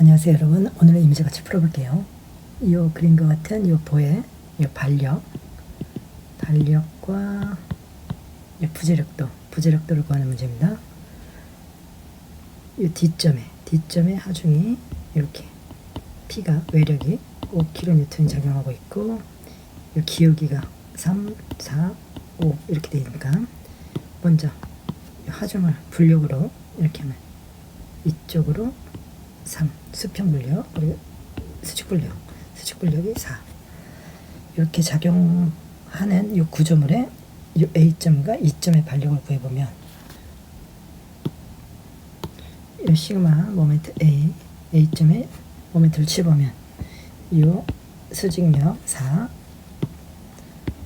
안녕하세요 여러분. 오늘은 이미지 같이 풀어볼게요. 이 그림과 같은 이 보의 이 반력 반력과 이 부재력도 부재력도를 구하는 문제입니다. 이 D점에 D점에 하중이 이렇게 P가 외력이 5kN 작용하고 있고 이 기울기가 3, 4, 5 이렇게 되니까 먼저 이 하중을 분력으로 이렇게 하면 이쪽으로 3 수평 분력 그리고 수직 분력 수직 분력이 4 이렇게 작용하는 이 구조물의 이 A점과 E점의 반력을 구해보면 이 시그마 모멘트 A A점에 모멘트를 취보면 이 수직력 4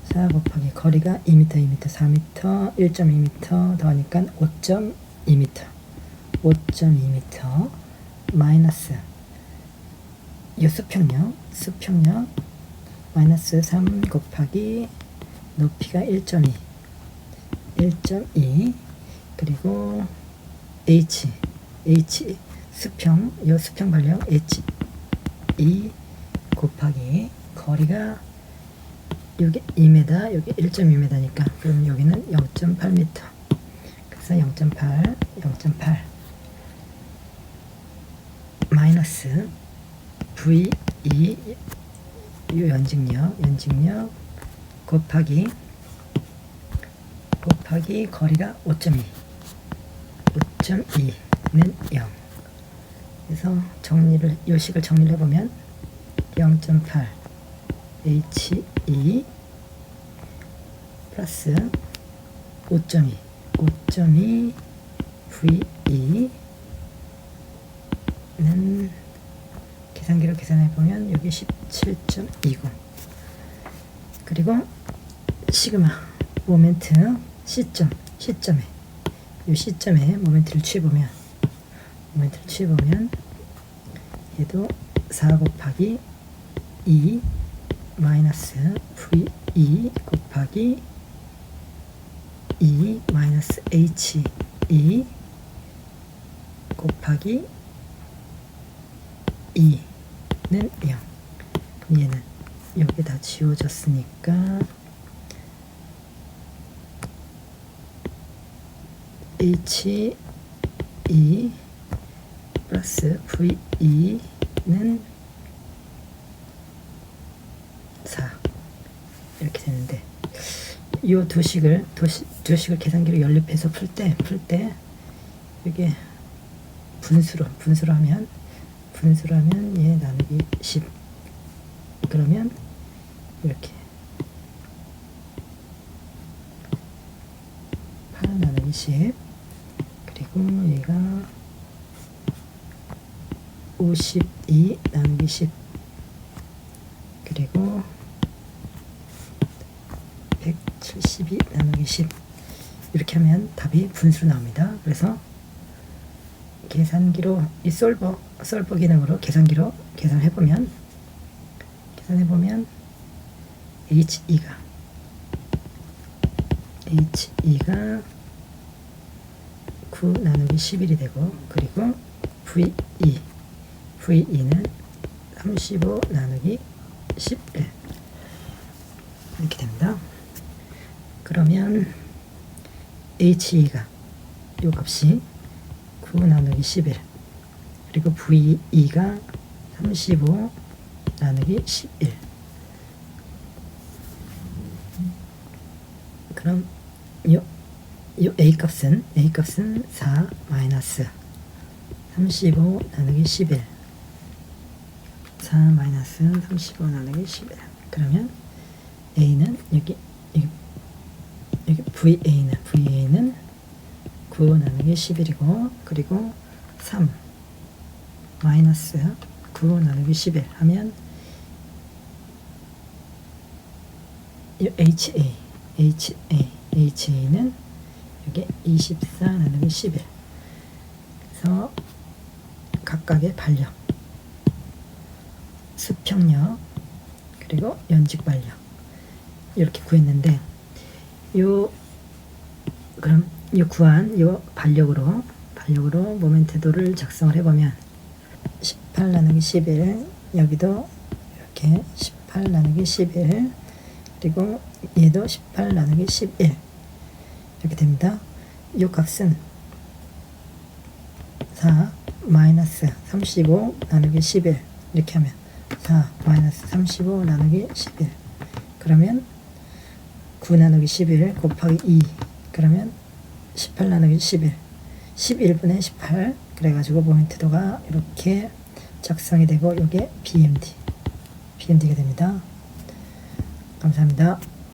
4 곱하기 거리가 2m, 2m, 4m, 1.2m 더하니까 5.2m 5.2m 마이너스. 이 수평력 수평력 마이너스 3 곱하기 높이가 1.2 1.2 그리고 h. H 수평 이 수평 반력 h 2 곱하기 거리가 여기 2m 여기 1.2m니까. 그럼 여기는 0.8m 그래서 0.8 0.8 마이너스 V2 이 연직력 연직력 곱하기 곱하기 거리가 5.2 5.2는 0 그래서 정리를 요식을 정리를 해보면 0.8 H2 플러스 5.2 5.2 V2 는 계산기로 계산해 보면 여기 17.20 그리고 시그마 모멘트 시점 시점에. 이 시점에 모멘트를 취해보면 모멘트를 취해보면 얘도 4 곱하기 2 마이너스 V2 곱하기 2 마이너스 H2 곱하기 2는 0 그럼 얘는 여기 다 지워졌으니까. H2 플러스 V2는 4 이렇게 되는데 이 두 식을 두 식을 계산기로 연립해서 풀 때 풀 때 이게 분수로 분수로 하면 분수로 하면 얘 나누기 10 그러면 이렇게. 8 나누기 10 그리고 얘가 52 나누기 10 그리고 172 나누기 10 이렇게 하면 답이 분수로 나옵니다. 그래서 계산기로 이 솔버 솔버 기능으로 계산기로 계산해 보면 계산해 보면 H2가 H2가 9 나누기 11이 되고 그리고 V2 V2는 35 나누기 11 이렇게 됩니다. 그러면 H2가 이 값이 9 나누기 11 그리고 V2가 35 나누기 11 그럼 요, 요 A 값은 A 값은 4 마이너스 35 나누기 11 4 마이너스 35 나누기 11 그러면 A는 여기 여기, 여기 VA는 9 나누기 11이고 그리고 3 마이너스 9 나누기 11 하면 이 HA HA HA는 여기 24 나누기 11 그래서 각각의 반력 수평력 그리고 연직 반력 이렇게 구했는데 요 그럼 요 구한 요 반력으로 반력으로 모멘트도를 작성을 해보면 18 나누기 11 여기도 이렇게 18 나누기 11 그리고 얘도 18 나누기 11 이렇게 됩니다. 이 값은 4 마이너스 35 나누기 11 이렇게 하면 4 마이너스 35 나누기 11 그러면 9 나누기 11 곱하기 2 그러면 18 나누기 11 11분의 18 그래가지고 모멘트도가 이렇게 작성이 되고 이게 BMD BMD가 됩니다. 감사합니다.